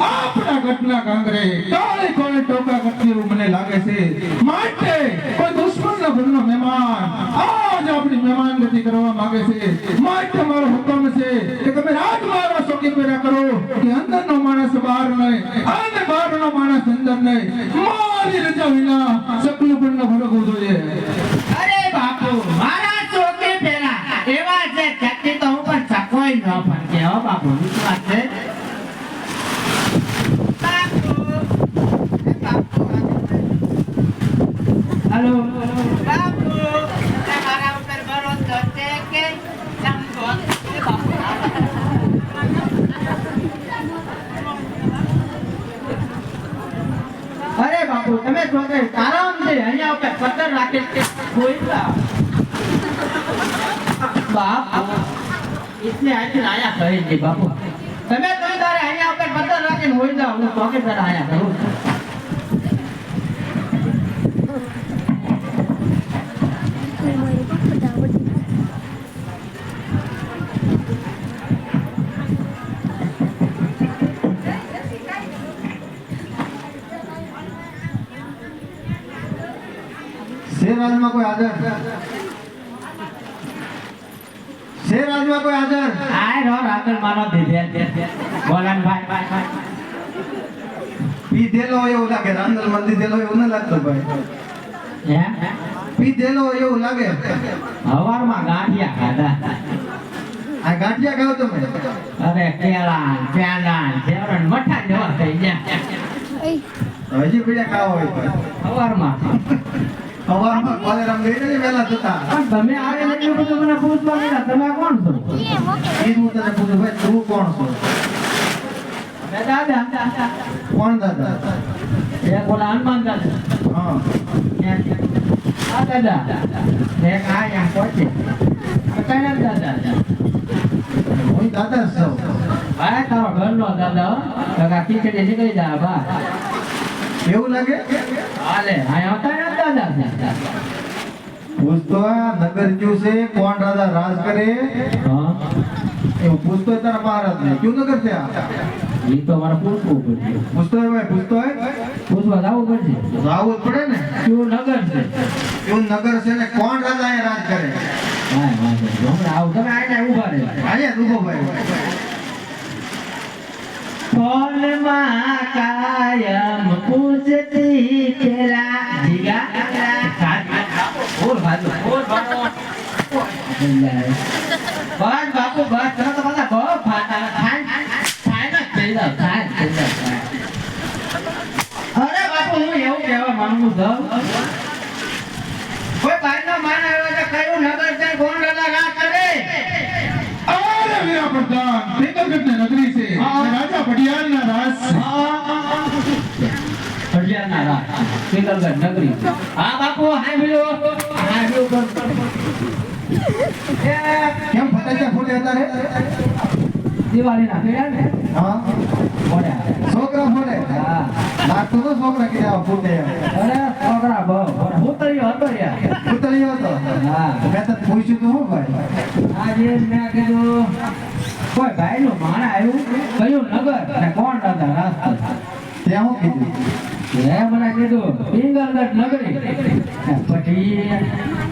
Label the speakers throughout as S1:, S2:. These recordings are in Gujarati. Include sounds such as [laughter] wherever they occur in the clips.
S1: વાઘના કાંગરે કાળે કોણે ટોકા કરતી એવું મને લાગે છે, માટે કોઈ દુશ્મનના ઘરનો મહેમાન આજ આપણી મહેમાન ગતિ કરવા માંગે છે. માટે મારો હુકમ છે કે તમે રાજમાર્ગમાં શોખી પેરા કરો, કે અંદરનો માણસ બહાર નહીં અને બહારનો માણસ અંદર નહીં. મારી રજા વિના સકલું પણ ભરગવું જોઈએ.
S2: અરે બાપુ, મારા ચોકે પેલા એવા છે ચક્કી તો હું પણ ચકોઈ ન ફરકે હો બાપુ, વિશ્વાસ છે બાપુ એ બાપુ હાલો બાપુ તે મારા ઉપર ભરોસો છે કે સમજો એ બાપુ છો. તમે છો કે આરામથી અહીંયા ઉપર પથ્થર રાખે છે. કોઈ બાપ. એટલે આજે આયા કહે છે બાપુ. તમે કોઈ તારે અહીંયા ઉપર પથ્થર રાખીને હોય જાઓ હું ચોકે તારે આયા કરું
S3: શેરરાજમાં કોઈ હાજર શેરરાજમાં કોઈ આદર
S2: આય રો રાતર મારો દીધે બોલન ભાઈ ભાઈ ભાઈ.
S3: પીધેલો એવું લાગે રાંદલમાં દીધેલો એવું ન લાગતો ભાઈ.
S2: હે?
S3: પીધેલો એવું લાગે.
S2: હવારમાં ગાંઠિયા ખાધા.
S3: આ ગાંઠિયા ખાવ તમે.
S2: અરે કેળા પેંડા જેવણ મઠા જેવા થઈ ગયા.
S3: હજી બીજા ખાવ હોય
S2: હવારમાં.
S3: સવારમાં કોલેરામ ગઈ ને વહેલા જતા
S2: તમે આવે એટલું બધું મને પૂછવા ગયા તમે કોણ છો?
S3: એ હું તને પૂછું ભાઈ તું કોણ છો?
S2: દાદા.
S3: કોણ દાદા?
S2: એ બોલા હનુમાન દાદા.
S3: હા.
S2: આ દાદા. એક આ અહીંયા પહોંચે કયા દાદા?
S3: હું દાદા છું.
S2: આ તારો ઘરનો દાદા હો. કાકા ખીચડી નીકળી જાય બા.
S3: એવું લાગે?
S2: હાલે દાદા છે
S3: પૂછતો નગર ક્યુ છે? કોણ રાજા? રાજ કરે?
S2: હા.
S3: એવું પૂછતો તારા મહારાજ ને ક્યુ નગર છે
S2: એ તો મારે પૂછવું પડશે.
S3: પૂછતો હોય પૂછતો હોય?
S2: પૂછવા પડશે.
S3: જ પડે ને.
S2: ક્યું નગર છે?
S3: એવું નગર છે ને? કોણ રાજા અહીંયા રાજ કરે?
S2: હા આવું. તમે આઈને ઊભા રહો
S3: અહીંયા ઊભો ભાઈ.
S2: ફોનમાં કાયમ પૂછતી પેલા જીગા. બોલ બાજુ બોલ તો બધા બહુ જાવ અરે બાપુ, હું એવું કહેવા માંગુ છું. કોઈ બહારનો માન આવ્યો છે કયું નગર છે? કોણ રાજા રાજ કરે?
S1: પ્રધાન. પિંગલગઢની નગરી છે. રાજા છે.
S2: હરિયાણા રાજ. સિંગલગઢ નગરી. હા બાપુ હાય બોલો હાય બોલો.
S3: કેમ ફટાકડા ફૂટે અત્યારે?
S2: દિવાળીના ફેર્યા ને?
S3: હા. છોકરા ફૂટે
S2: હા.
S3: લાગતું તો છોકરા ફૂટે એમ.
S2: અરે છોકરા બહુ. ઉતર્યો હતો યાર.
S3: ઉતર્યો હતો
S2: હા.
S3: મેં તો પૂછ્યું તો હું ભાઈ?
S2: આજે મેં કીધું કોઈ ભાઈ નું માણ આવ્યું? કયું નગર? અને કોણ રાજા? રાસ્તા
S3: ત્યાં હું કીધું.
S2: એ મને કીધું પિંગલગઢ નગરી. પછી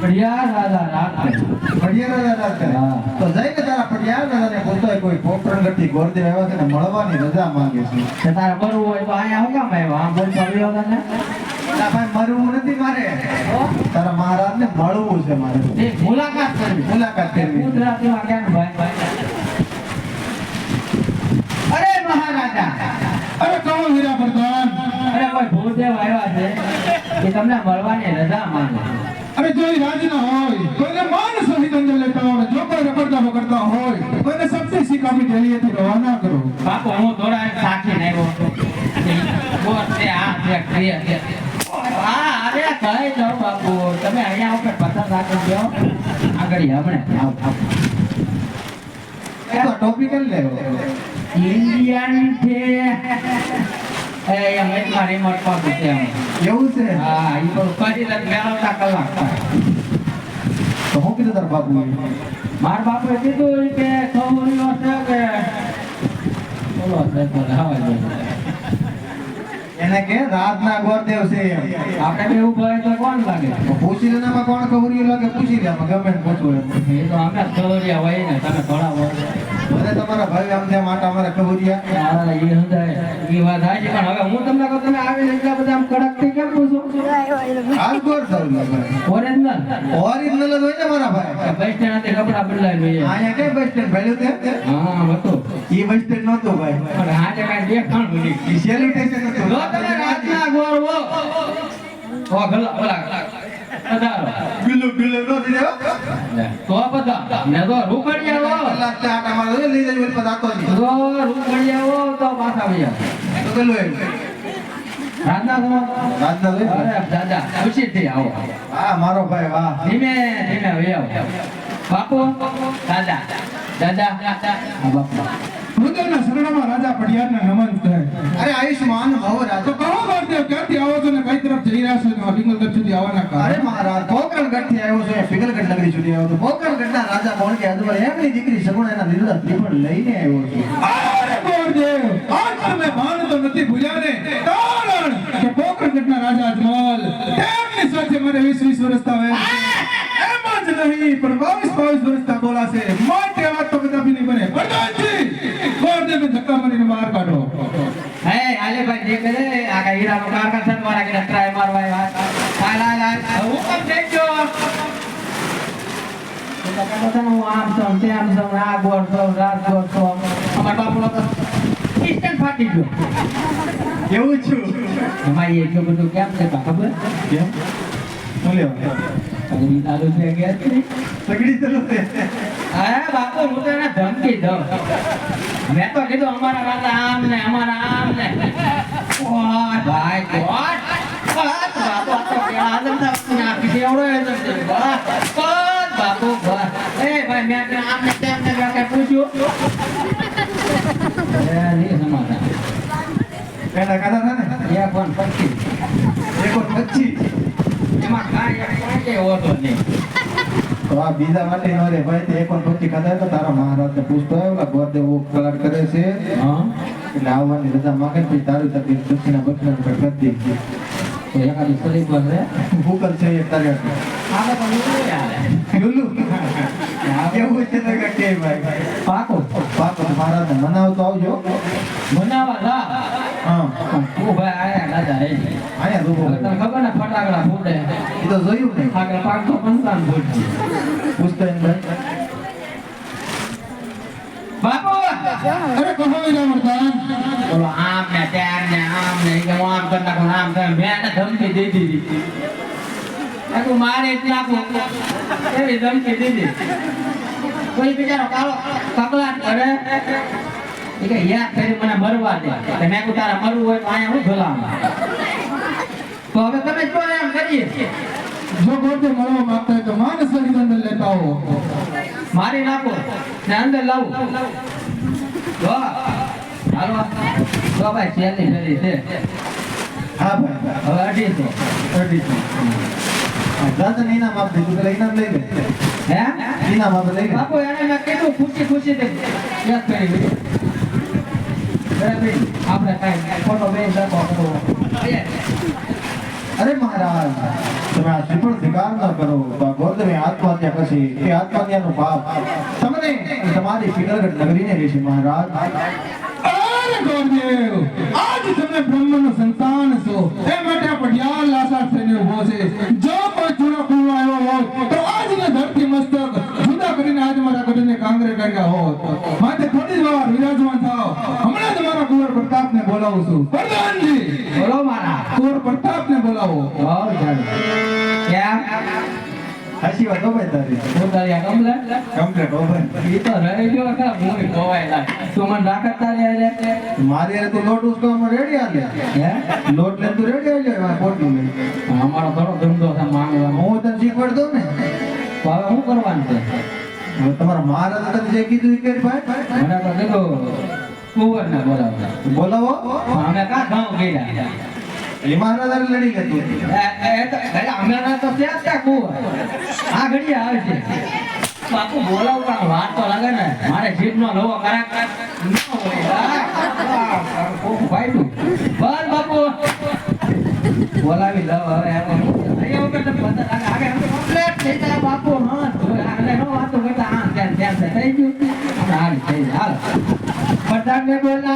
S2: પડિયા રાજા રાસ્તા
S3: પડિયાર દાદા કરે
S2: હા.
S3: તો જઈને તારા પડિયાર પૂછતો હોય કોઈ પોકરણગઢથી ગોરદેવ આવ્યા છે ને મળવાની રજા માંગે છે.
S2: કે તારે મરવું હોય તો અહીંયા હું કામ આવ્યો? આમ બોલ પડ્યો તને?
S3: ભાઈ મરવું નથી મારે. તારા મહારાજને મળવું છે મારે.
S2: મુલાકાત કરવી.
S3: મુલાકાત કરવી
S2: ગુજરાતીમાં કેમ ભાઈ ભાઈ? મહારાજા
S1: અરે કહો વીરા પ્રધાન
S2: અરે કોઈ ભૂદેવ આવ્યા છે કે તમને મળવાની રજા માંગે.
S1: અરે જો ઈ રાજના હોય કોઈને માન સહિત અંદર લેતા હોય જો કોઈ રખડતા પકડતા હોય કોઈને સબથી શીખામી ઢેલીએથી રવાના કરો.
S2: બાપુ હું થોડા સાક્ષી નહીં બોલ છે આ છે તે છે. હા અરે કહી દઉં બાપુ તમે અહીંયા ઉપર પથ્થર રાખી દો આગળ હમણે આવ આવ
S3: ટોપી કરી લેવો.
S2: ઇન્ડિયન છે. [laughs] એ એમ મારી રિમોટ પર છે
S3: એવું છે?
S2: હા એ તો કરી લે મેળવતા કલાક.
S3: તો હું કીધું તાર બાપુ
S2: મારા બાપે કીધું કે છોકરીઓ છે કે બોલો સાહેબ તો
S3: એને કે રાતના ગોરદેવ છે
S2: આપણે બે ઊભા હોય તો કોણ લાગે?
S3: પૂછી લે ને આમાં કોણ ખબર લાગે પૂછી લે ગમે પૂછવું
S2: એ તો અમે ખબરિયા હોય ને તમે થોડા હોય
S3: અને તમારા ભાઈ આમ તેમ આટા મારે ખબરિયા
S2: હા, એ સમજાય. એ વાત સાચી. પણ હવે હું તમને કહું, તમે આવીને એટલા બધા આમ કડકથી કેમ પૂછો?
S3: હાલ ગોર થયું
S2: ઓરિજિનલ
S3: ઓરિજિનલ જ હોય ને મારા ભાઈ
S2: બસ સ્ટેન્ડ સ્ટેન્ડથી કપડાં બદલાવી લઈએ.
S3: અહીંયા કે બસ સ્ટેન્ડ ભલે તે
S2: હા, હતો
S3: એ બસ સ્ટેન્ડ નહોતું ભાઈ
S2: પણ હાથે કાંઈ દેખાણ બની.
S3: ઈ સેલ્યુટેશન હતું
S2: જો તમે રાતના હો, તો ગલા- ઓલા પધારો.
S3: બિલ્લુ બિલ્લુ નો દીધો
S2: તો પધારો. ને તો રૂકડિયા હો.
S3: કલાક તે આટા મારે તો લઈ જજો નહીં.
S2: જો રૂકડિયા હો, તો પાછા વળ્યા.
S3: તો પેલું એમ.
S2: રાજના તો
S3: રાજના લઈ
S2: અરે દાદા ખુશીથી આવો
S3: હા મારો ભાઈ વાહ
S2: ધીમે ધીમે આવો બાપુ દાદા દાદા હા બાપુ
S1: હૃદયના શરણમાં રાજા પડિયારને નમન કહે
S3: અરે આયુષ્માન
S1: તો
S3: રાજા
S1: કહો બાળદેવ ક્યાંથી આવો છો ને કઈ તરફ જઈ રહ્યા છો? ને આ પિંગલગઢ સુધી આવવાના
S3: અરે
S1: કારણ
S3: મહારાજ પોકરણગઢથી આવ્યો છું ફિગલગઢ નગરી સુધી આવ્યો તો પોકરણગઢ ના રાજા કોણ કે આજુબાજુ એમની દીકરી સગુણા એના લીધા ત્રિપણ લઈને આવ્યો છું.
S1: અરે ગોરદેવ આજ તમે માન તો નથી ભૂલ્યા ને? કારણ કે પોકરણગઢના રાજા અજમલ તેમની સાથે મને 20 20 વર્ષ થાવે એમ જ નહીં પણ 22 22 વર્ષ તા બોલાશે. મોટી આ વાત તો કદાપી નહીં બને. પ્રધાનજી ગોરદેવને ધક્કા મારીને બહાર કાઢો.
S2: હે આલે ભાઈ જે કરે આ કઈ હીરાનો કારખાના છે મારા કે ટ્રાય મારવા આવ્યા હાલ હાલ હાલ હુકમ દેજો તો તો કહો છો ને હું આમ છું તેમ છું આ ગોળ છું રાત ગોળ છું. અમાર બાપુનો તો ફાટી ગયો.
S3: એવું છું.
S2: એમાં એટલું બધું કેમ છે બા ખબર?
S3: કેમ? લેવા
S2: અગરી તારું છે કે
S3: તે
S2: અરે બાપુ હું તો ધમકી દઉં. મેં તો કીધું અમારા રાજા આમ ને અમારા આમ ને. ભાઈ કોટ બસ બાપુ આ તો પેલા આદમ સાહેબને આપી દે, એવડો એ તો. બસ બાપુ એ ભાઈ મેં કે આમ ને તેમ ને કે પૂછ્યું. એ નહીં સમાધાન.
S3: પેલા હતા ને?
S2: એ પણ પછી
S3: એક પછી
S2: એમાં કાંઈ કાંઈ હોતો નહીં.
S3: તો આ બીજા માટે નો રે ભાઈ તે વાર પછી ખાધા તો તારા મહારાજને પૂછતો આવ્યો ગોરદેવ કલાક કરે છે.
S2: હા.
S3: એટલે આવવાની રજા માંગે પછી તારી તકલીફ દક્ષિણા બક્ષિણા કરી દે
S2: તો એકાદી શરીર પર રે
S3: ભૂકલ છે એક તારે
S2: આપણે પણ નીકળી આવે
S3: લુલુ? કેવું છે તો કે ભાઈ
S2: પાકો.
S3: પાકો મહારાજ મનાવતો આવજો.
S2: મનાવા લા ભાઈ આયા દાદા રે
S3: રૂબો
S2: હવે ખબર ને ફટાકડા ફૂટે.
S3: એ તો જોયું ને
S2: આગળ પાંચસો પંચાવન ફૂટ
S3: પૂછતો
S2: બાપુ!
S1: અરે કહો વિરામર્દાન
S2: બોલો આમ ને તેમ ને આમ ને કે હું આમ કરી નાખું આમ કરે મેં ધમકી દઈ દીધી મારે જ નાખું. એવી ધમકી દીધી. કોઈ બિચારો કાળો કકલાટ કરે. એ કે યાદ કરી મને મરવા દે. એટલે મેં કહું તારે મરવું હોય તો અહીંયા હું ભલામાં તો હવે તમે જો એમ કરીએ.
S1: જો ગોરદેવ મળવા માંગતા હોય તો માનસ અંદર લેતા આવો.
S2: મારી નાખો ને અંદર લાવું. જો હાલો. જો ભાઈ છેલ્લી ફેરી છે?
S3: હા ભાઈ.
S2: હવે અઢીસો.
S3: અઢીસો. દાદા ઇનામ આપ દીધું પેલા ઇનામ લઈ લે.
S2: હે?
S3: ઇનામ આપણે લઈ
S2: બાપુ એને મેં કીધું ખુશી ખુશી યાદ કરી? આપણે કાંઈ ફોટો બે લખો કરવો.
S3: અરે મહારાજ, તમે આ શ્રીફળ સ્વીકાર ન કરો. ગોરદેવે આત્મહત્યા કરશે એ આત્મહત્યાનું પાપ. તમને તમારી ફિકરગઢ નગરીને રહેશે, મહારાજ.
S1: આજ તમે બ્રહ્મનો સંતાન છો. એ માટે આ લાસા થઈને ઊભો છે. જો કોઈ જૂનો કૂવો આવ્યો હોય તો આજને ધરતી મસ્તક જુદા કરીને આજ મારા ગઢને કાંગરે કાઢ્યા હોત. માટે જ વિરાજમાન થાવ હમણાં તમારા મારા કુંવર પ્રતાપને બોલાવું છું. પ્રધાનજી!
S2: બોલો મારા.
S1: કુંવર પ્રતાપને બોલાવો.
S2: બહુ
S3: જાણ વાત
S2: કમલે ઈ તો રહી ગયો કે હું ખોવાય લાય તું મને રાખત તારી હારે?
S3: મારી હારે તું લોટ ઉસકાવવામાં રેડી આલે
S2: હે?
S3: લોટ લઈને તું રેડી આલે લઈ
S2: અમારો થોડો ધંધો છે માંગવાનો
S3: હું તને શીખવાડ દઉં ને.
S2: હવે શું કરવાનું છે?
S3: તમારા મહારાજ જે કીધું કે ભાઈ?
S2: મને તો કીધું કુંવરને બોલાવતા
S3: બોલાવો.
S2: બોલાવો અમે કા ગાઉં ગયા
S3: એ મહારાજ હારે લડી લેતું
S2: એ- એ તો એટલે અમે તો ત્યાં ત્યાં કુંવર. આ ઘડી આવે છે. બાપુ બોલાવું પણ વાત તો લાગે ને. મારે કરાક ન આ, કોક બસ બાપુ. બોલાવી લઉં હવે. એમ. અહીંયા વગર તો પતંગ આગે આગે આમ થઈ જાય બાપુ હા આગળ નો વાતો કરતા હા તેમ તેમ છે. થઈ ગયું. હાલ થઈ હાલ. પતંગને બોલાવે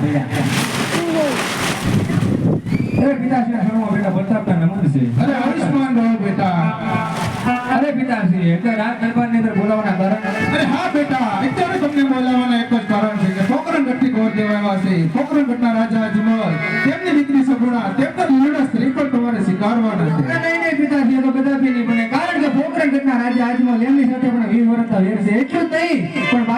S2: બાપુ ને છે.
S1: અરે આયુષ્માન રહો બેટા.
S4: અરે પિતાશ્રી એટલે રાત દરબારની અંદર બોલાવવાના કારણ
S1: અરે હા બેટા અત્યારે તમને બોલાવવાના એક જ કારણ છે કે પોકરણ ગઢથી દેવા દેવાયા છે. પોકરણ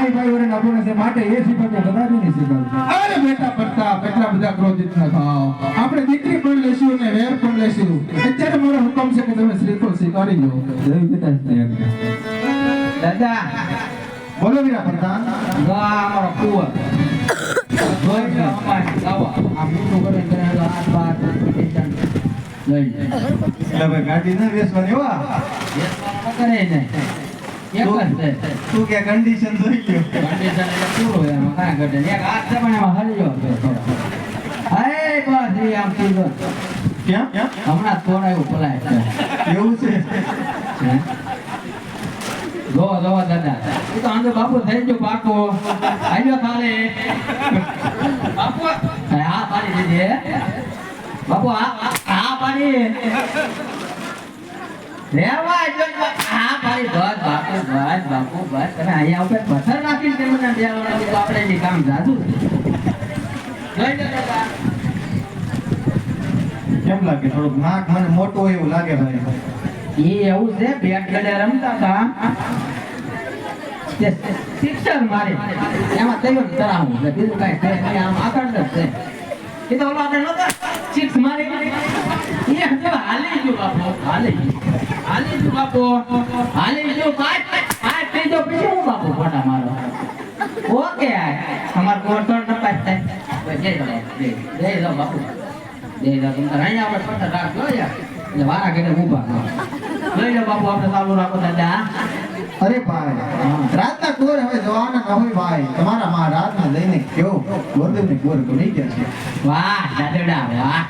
S1: પણ
S4: ભાઈ ભાઈ વરેના ગુણ છે માટે એ સિફત કદાપી નહીં સિફત
S1: અરે બેટા પડતા એટલા બધા ક્રોધિત ન થાઓ આપણે દીકરી પણ લેશું ને વેર પણ લેશું અત્યારે મારો હુકમ છે કે તમે શ્રીફળ સ્વીકારી લો.
S4: જય બેટા.
S2: દાદા.
S3: બોલો વીરા પ્રધાન.
S2: વાહ આ અમારો કુંવર જોઈ લો અમારે લાવો આ મોટું કરે કરે હાથ બાર ટેન્શન લઈ લે
S3: ભાઈ ગાડી ના વેચવાની હો
S2: બેસવાનું કરે નહીં
S3: તું કે કન્ડિશન જોઈ લ્યો.
S2: કન્ડિશન એટલે પૂરું એમાં કાંઈ ઘટે એક હાથ છે હલ્યો હાય બસ ઈ આમ સીધો.
S3: ક્યાં ક્યાં?
S2: હમણાં તોડાયું પલાય
S3: એવું છે?
S2: હે? જોવો જોવો દાદા. એ તો આંધો બાપુ થઈ ગયો પાકો. આવ્યો ખાલે બાપુ હા પાડી દીધી બાપુ હા, હા પાડી. લેવા જો હા પાડી બસ બાપુ બસ બાપુ બસ તમે અહીંયા ઉપર પથ્થર નાખીને તેમને દેવાના તો આપણે એની કામ જાદુ જોઈ લો
S3: કેમ લાગે? થોડુંક નાક મને મોટું એવું લાગે ભાઈ.
S2: એ એવું છે બેટ ગડે રમતા હતા. મારે. એમાં તૈયાર તરાવું એટલે બીજું કાંઈ છે નહીં આમ આગળ જ છે. એ તો ઓલો આપણે નહોતા. સિક્સ મારી. એ હાલી ગયું બાપુ હાલી ગયું. હાલી ગયું બાપુ હાલી ગયું પાંચ પાંચ થઈ ગયો પછી હું બાપુ ફોટા મારો? ઓકે તમાર કોણ કોણ નપાસ થાય? જય દો જય જય બાપુ. જય દો તમે અહીંયા આપણે પથ્થર રાખજો યાર. એટલે વારા ઘડે ઊભા લઈ લો બાપુ આપણે ચાલુ રાખો દાદા
S3: અરે ભાઈ રાતના કોર હવે જવાના ન હોય ભાઈ. તમારા માં રાતના લઈને કેવો ગોરદેવને કુંવર ગમી ગયા છે.
S2: વાહ દાદડા વાહ.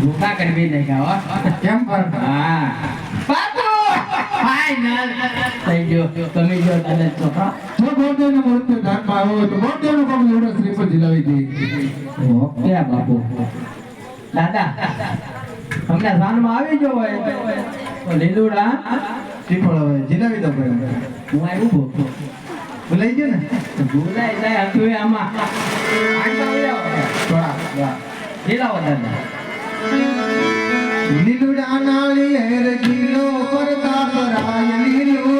S2: ભૂખા કરવી નહીં ખાવા
S3: કેમ પણ
S2: હા. બાપુ! ફાઈનલ થઈ ગયો. તમે જો દાદા છોકરા
S1: જો ગોળદેવને મૃત્યુ ધ્યાનમાં આવ્યો તો ગોળદેવનું કામ લીલડા શ્રીફળ ઝીલાવી દે
S2: ઓકે બાપુ. દાદા તમને સાનમાં આવી ગયો હોય તો લીલુડા.
S3: શ્રીફળ હવે જીલાવી દો ભાઈ.
S2: હું ઊભો છું.
S3: ભૂલાઈ ગયો ને?
S2: ભૂલાઈ જાય હતું આમાં. આવ્યો. દાદા.
S3: લીલુડા હેર ગીલો કરતા પરાય લીલુડા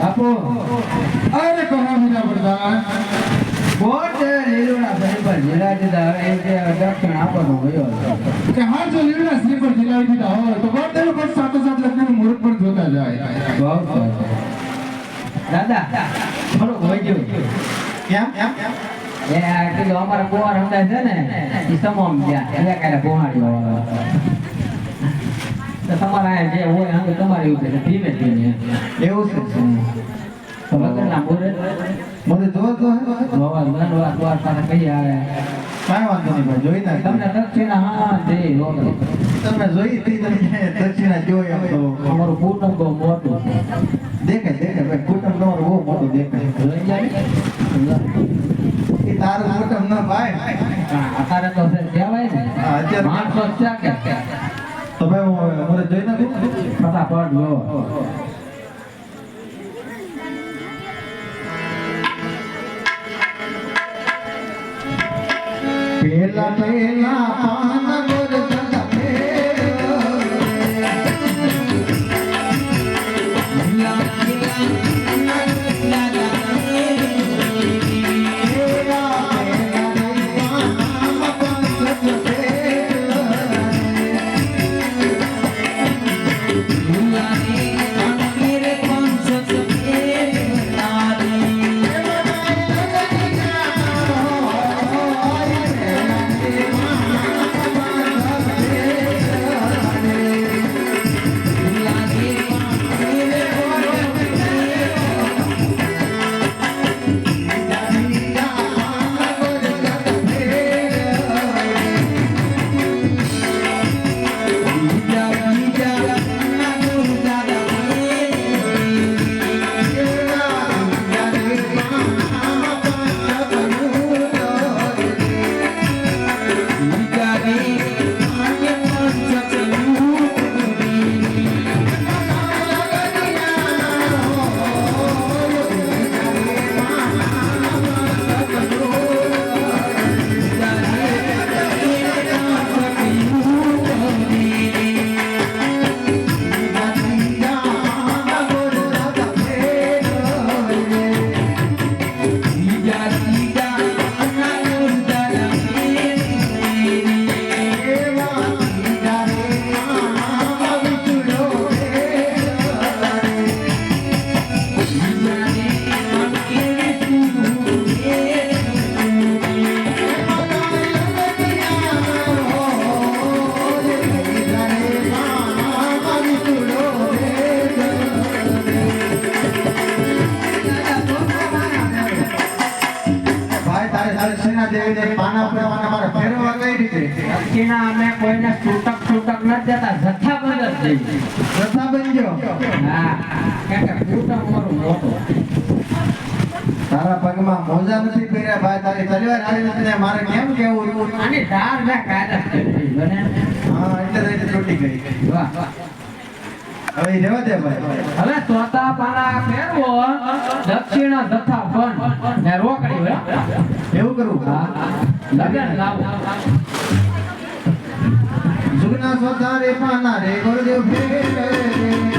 S4: આપો
S2: લીલુડા ગયો
S1: હા જો લીલા શ્રીફળ દિલાવી દીધા હોય તો પણ સાથો સાથ લગ્નનું પણ જોતા જાય
S2: દાદા થોડુંક વધ્યું
S3: કેમ કેમ
S2: અમારા કુંવાર હમણાં છે ને એ સમોમ ગયા એને કાલે પહોંચાડ્યો તમારા જે હોય અંગ તમારી ઉપર છે, ધીમે ધીમે
S3: એવું છે?
S2: તો વગરના
S3: તો
S2: દ્વાર પાસે કઈ આવે?
S3: કાંઈ વાંધો નહીં ભાઈ જોઈ
S2: તમને દક્ષિણા હા દે રોકડે
S3: જોઈ હતી તમે દક્ષિણા જોઈ એમ તો
S2: અમારું કુટુંબ બહુ મોટું
S3: દેખાય દેખાય ભાઈ કુટુંબ તમારું બહુ મોટું દેખાય.
S2: જોઈ જાય
S3: એ તારું કુટુંબ ન ભાઈ.
S2: અત્યારે તો કહેવાય ને. માણસો ક્યાં ક્યાં
S3: તો ભાઈ જોઈ નાખું
S2: ફટાફટ લો
S3: પેલા
S2: દક્ષિણા અમે કોઈને છૂટક છૂટક ન દેતા જથ્થાબંધ જ દઈએ
S3: જથ્થાબંધ જો?
S2: હા કે છૂટક મારું મોટો.
S3: તારા પગમાં મોજા નથી પહેર્યા ભાઈ તારી તલવાર આવી નથી ને મારે કેમ કેવું?
S2: આની ધાર મેં કાયદા
S3: હા એટલે તૂટી ગઈ.
S2: વાહ વાહ.
S3: હવે ઈ દે ભાઈ.
S2: હવે ચોથા પાના ફેરવો દક્ષિણ જથ્થા ફન. ને રોકડી હોય.
S3: એવું કરવું
S2: હા લગન લાવો.
S3: જુગના સ્વતારે પાના રે ગોરદેવ ફેર